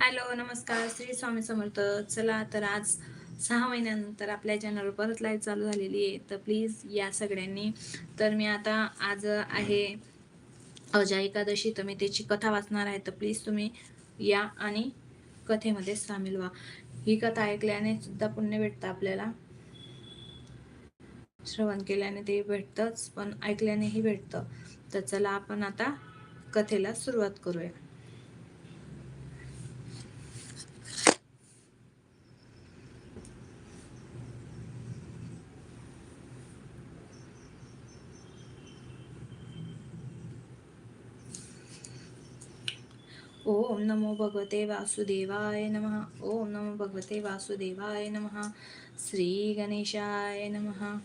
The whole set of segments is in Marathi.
हॅलो नमस्कार. श्री स्वामी समर्थ. चला तर आज सहा महिन्यानंतर आपल्या चॅनलवर परत लाईव्ह चालू झालेली आहे. तर प्लीज या सगळ्यांनी. तर मी आता आज आहे अजा एकादशी. तर मी त्याची कथा वाचणार आहे. तर प्लीज तुम्ही या आणि कथेमध्ये सामील व्हा. ही कथा ऐकल्याने सुद्धा पुण्य भेटतं आपल्याला. श्रवण केल्याने ते भेटतंच पण ऐकल्यानेही भेटतं. तर चला आपण आता कथेला सुरुवात करूया. ओम नमो भगवते वासुदेवाय नमः। ओम नमो भगवते वासुदेवाय नमः। श्री गणेशाय नमः।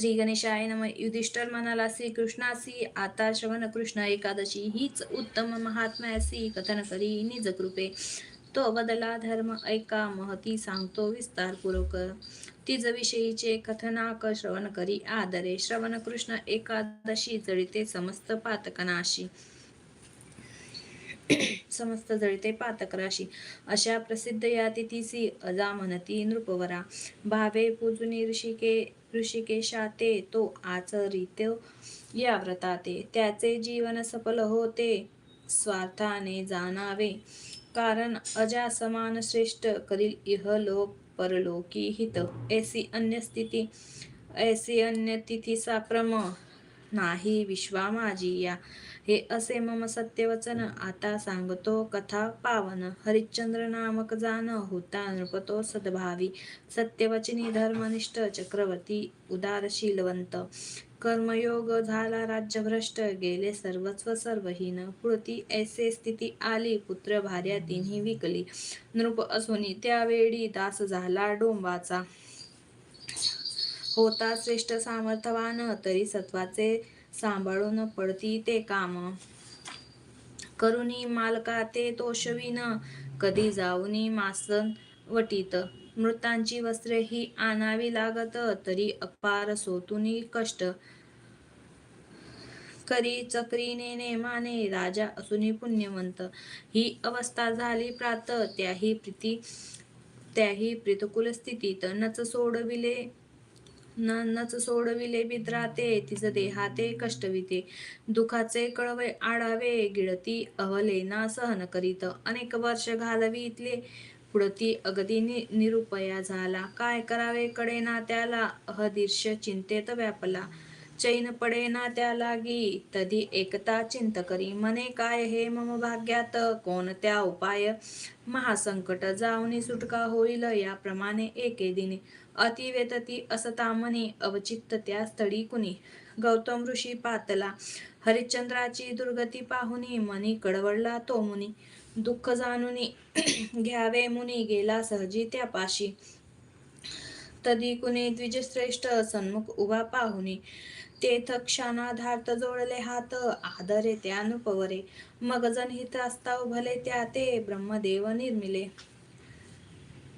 श्री गणेशाय नम. युधिष्ठर म्हणाला कृष्णासी आता श्रवण कृष्ण एकादशी हीच उत्तम महात्म्यासी कथन करी निज कृपे. तो बदला धर्म ऐका महती सांगतो विस्तार पूर्वक तिज विषयीचे कथनाक श्रवण करी आदरे. श्रवण कृष्ण एकादशी जळिते समस्त पातकनाशी समस्त जळते पातक राशी. अशा प्रसिद्ध या तिथीसी अजा म्हणती नृपवरा. भावे पूजुनी ऋषिके ऋषिकेशाते तो आचरित या व्रताते त्याचे जीवन सफल होते स्वार्थाने जाणावे. कारण अजा समान श्रेष्ठ करील इहलोक परलोकी हित ऐसी अन्य स्थिती ऐसी अन्य तिथी साप्रम नाही विश्वा माझी या हे असे मम सत्यवचन आता सांगतो कथा पावन. हरिश्चंद्र नामक जान होता नृपतो सद्भावी. सत्यवचनी धर्मनिष्ठ चक्रवर्ती उदारशीलवंत. कर्मयोग झाला राज्यभ्रष्ट गेले सर्वस्व सर्वहीन. पुढती ऐसे स्थिती आली पुत्र भार्या तिन्ही विकली. नृप असूनी त्यावेळी दास झाला डोंबाचा. होता श्रेष्ठ सामर्थवान तरी सत्वाचे सांभाळून पडती ते काम. करुणी मालका ते तोषवीन कधी जाऊनी मासन वटीत. मृतांची वस्त्रे ही आणावी लागत तरी अपार सोतुनी कष्ट. करी चक्रीने नेमाने राजा असुनी पुण्यवंत. ही अवस्था झाली प्रात त्याही प्रीती त्याही प्रीतकुल स्थितीत. नच सोडविले नच सोडविले बिद्राते तिचं देहाते कष्टविते. दुखाचे कळवे आडावे गिळती अहलेना सहन करीत. अनेक वर्ष घालवी इथले पुढती अगदी निरुपया झाला. काय करावे कडेना त्याला? अहदीर्ष चिंतेत व्यापला. चैन पडे ना त्या लागी. तधी एकता चिंत करी मने काय हे मम भाग्यात? कोणत्या उपाय? महासंकट जाऊनी सुटका होईल याप्रमाणे एके दिने. अतिवेतती असतामनी अवचित्त त्या स्थळी कुणी गौतम ऋषी पातला हरिश्चंद्राची दुर्गती पाहुनी मनी कडवडला तो मुनी. दुःख जाणुनी घ्यावे मुनी गेला सहजी त्या पाशी. तदी कुणी द्विजश्रेष्ठ सन्मुख उभा पाहुनी. तेथ क्षणाधार्त जोडले हात. आदरे त्या अनुपवरे. मग जनहित असता भले त्या ते ब्रह्मदेव निर्मिले.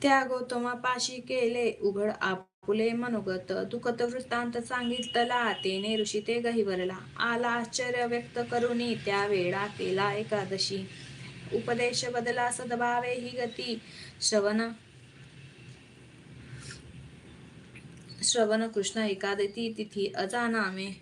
त्या गौतमापाशी केले उघड आपुले मनोगत. दुखत वृत्तांत सांगितला. तेने ऋषी ते गहिवरला. आला आश्चर्य व्यक्त करुनी. त्या वेळा केला एकादशी. उपदेश बदला सद्भावे ही गती. श्रवण श्रवण कृष्ण एकादशी तिथी अजानामे.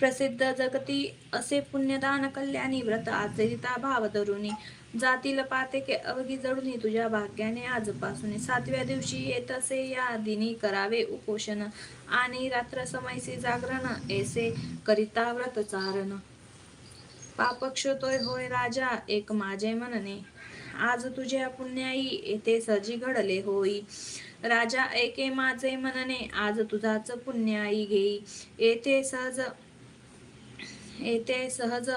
प्रसिद्ध जगती असे पुण्यदान कल्याणी व्रत आचरिता भाव धरुणी जातील पाते अवघी जडुनी तुझ्या भाग्याने आजपासून. सातव्या दिवशी येत असे या दिनी करावे उपोषण. आणि रात्र समयसी जागरण ऐसे करिता व्रत चारण. पापक्षतोय होय राजा एक माझे मनने. आज तुझ्या पुण्याई येथे सजी घडले होई. राजा एके माझे मनने. आज तुझाच पुण्याई घेई. येथे सहज येथे सहज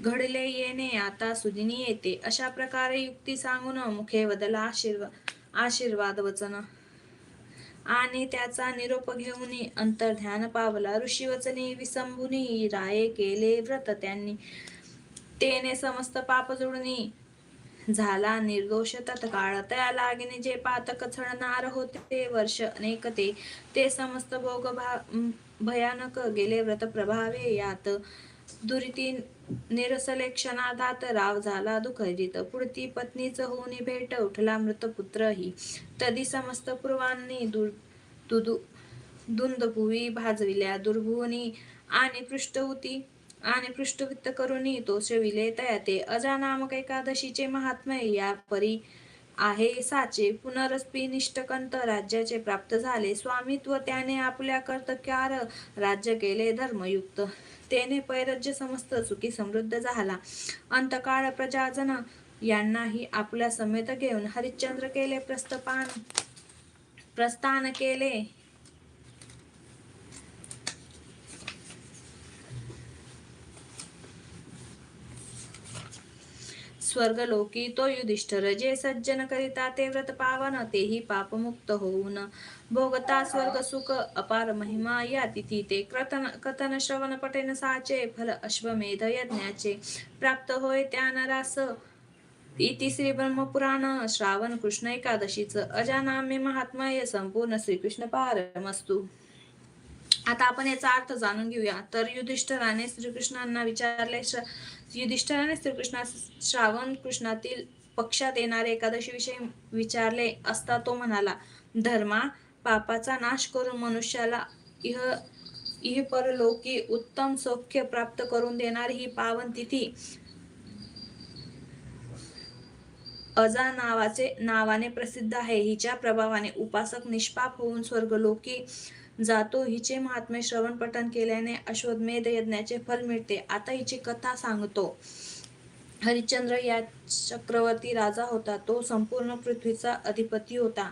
घडले येणे आता सुदिनी येते. अशा प्रकारे युक्ती सांगून मुखे बदला आशीर्वाद आशीर्वाद वचन. आणि त्याचा निरोप घेऊन अंतर्ध्यान पावला. ऋषी वचनी विसंबुनी राये केले व्रत त्यांनी. तेने समस्त पाप जोडणी झाला निर्दोष तत्काळ. त्या लागीने जे पातक छळणार होते ते वर्ष अनेक ते ते समस्त भोग भा भयानक गेले. व्रत प्रभावे यात दुरिती निरसले क्षणाधात राव झाला दुखजित पुढती पत्नीच होऊन भेट उठला मृतपुत्रही. तदी समस्त पूर्वांनी दु दुदु दुंदभुवी भाजविल्या. दुर्भुवनी आणि पृष्ठवती आणि पृष्ठवित्त करून तो सेविले तयाते. अजा नामक एकादशीचे महात्म्य या परी आहे साचे पुनरस्पी निष्ठकंत राज्याचे प्राप्त झाले. स्वामित्व त्याने आपल्या कर्तक्यार राज्य केले धर्मयुक्त. तेने पैरज्य समस्त सुखी समृद्ध झाला. अंतकाळ प्रजाजन यांनाही आपल्या समेत घेऊन हरिश्चंद्र केले प्रस्तपान प्रस्थान केले. स्वर्गलोकी तो युधिष्ठर जे सज्जन करिता ते व्रत पावन तेही पापमुक्त होऊन. भोगता स्वर्ग सुख अपार महिमा या तिथी ते कथन कथन श्रवण पटेन साचे फल अश्वमेध यज्ञाचे. प्राप्त होय त्या नरास इति श्री ब्रह्मपुराण श्रावण कृष्ण एकादशीच. अजानाम्य महात्माय संपूर्ण श्रीकृष्ण पारमस्तु. आता आपण याचा अर्थ जाणून घेऊया. तर युधिष्ठराने श्रीकृष्णांना विचारले युधिष्ठराने श्रीकृष्णा श्रावण कृष्णातील पक्षात येणारे एकादशी विषयी विचारले असता तो म्हणाला धर्मा पापाचा नाश करून मनुष्याला इह इह परलोकी उत्तम सौख्य प्राप्त करून देणारी ही पावन तिथी अजा नावाचे नावाने प्रसिद्ध आहे. हिच्या प्रभावाने उपासक निष्पाप होऊन स्वर्गलोकी जातो. हिचे महात्म्य श्रवण पठण केल्याने अश्वमेध यज्ञाचे फल मिळते. आता हिची कथा सांगतो. हरिश्चंद्र या चक्रवर्ती राजा होता. तो संपूर्ण पृथ्वीचा अधिपती होता.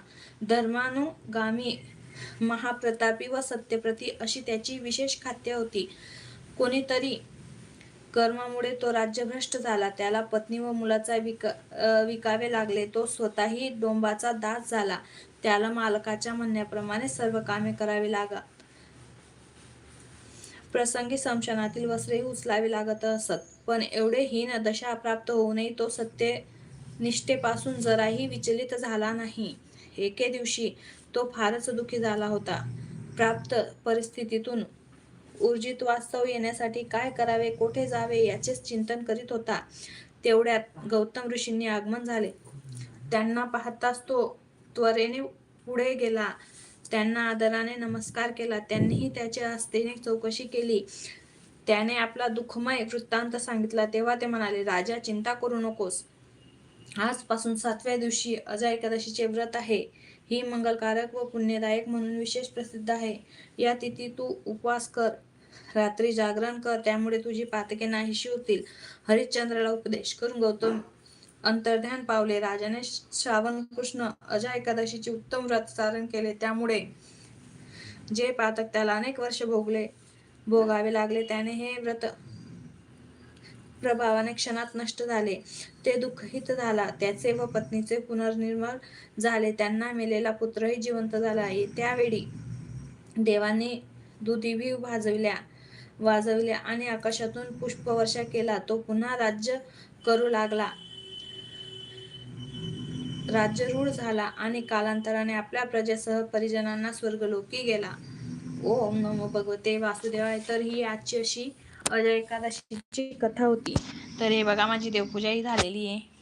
धर्मानुगामी महाप्रतापी व सत्यप्रती अशी त्याची विशेष खाद्य होती. कोणीतरी कर्मामुळे तो राज्यभ्रष्ट झाला. त्याला पत्नी व मुलाचा विक विकावे लागले. तो स्वतःही डोंबाचा दास झाला. त्याला मालकाच्या म्हणण्याप्रमाणे सर्व कामे करावी लागा. प्रसंगी समशनातील वस्त्रेही उचलावी लागत असत पण एवढे हीन दशा प्राप्त होऊनही तो सत्य निष्ठेपासून जराही विचलित झाला नाही. एके दिवशी तो फारच दुःखी झाला होता. प्राप्त परिस्थितीतून ऊर्जित वास्तव येण्यासाठी काय करावे कोठे जावे याचेच चिंतन करीत होता. तेवढ्यात गौतम ऋषींनी आगमन झाले. त्यांना पाहताच तो त्वरेने पुढे गेला. त्यांना आदराने नमस्कार केला. त्यांनीही त्याच्या हस्तेने चौकशी केली. त्याने आपला दुःखमय वृत्तांत सांगितला. तेव्हा ते म्हणाले राजा चिंता करू नकोस. आजपासून सातव्या दिवशी अजा एकादशीचे व्रत आहे. ही मंगलकारक व पुण्यदायक म्हणून विशेष प्रसिद्ध आहे. या तिथी तू उपवास कर. रात्री जागरण कर. त्यामुळे तुझी पातके नाहीशी होतील. हरिश्चंद्राला उपदेश करून गौतम अंतर्ध्यान पावले. राजाने श्रावण कृष्ण अजा एकादशीचे उत्तम व्रत सारण केले. त्यामुळे जे पातक त्याला अनेक वर्ष भोगले भोगावे लागले त्याने हे व्रत प्रभावाने क्षणात नष्ट झाले. ते दुःखहित झाला. त्याचे व पत्नीचे पुनर्निर्मळ झाले. त्यांना मेलेला पुत्रही जिवंत झाला त्यावेळी देवाने दुधिवी भाजविल्या वाजविल्या आणि आकाशातून पुष्पवर्षा केला. तो पुन्हा राज्य करू लागला. राज्यरूढ झाला आणि कालांतराने आपल्या प्रजेसह परिजनांना स्वर्गलोकी गेला. ओम नमो भगवते वासुदेवाय. तर ही आजची अशी अजय एकादशीची कथा होती. तर हे बघा माझी देवपूजाही झालेली आहे.